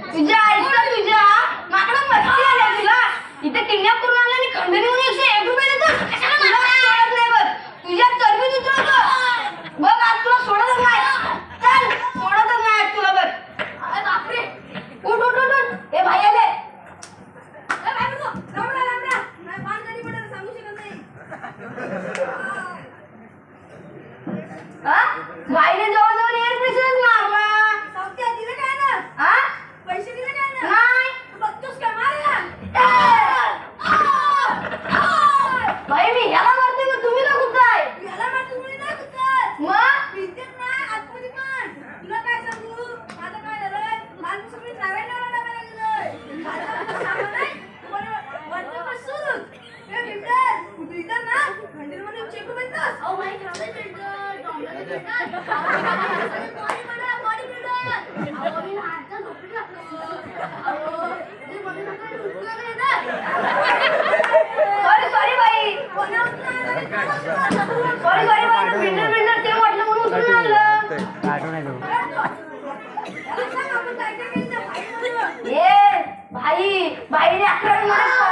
तुझ्या आईचा तुझ्या माकडं मस्ती आल्या तुला. इथे किल्ल्या करून आला आणि खंडणी म्हणून एकशे एक रुपये देतो. तुला सोडत नाही बघ. तुझ्या चरबी उतरवतो बघ आज तुला सोडत नाही. Baiklah kerana.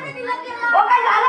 काय झालं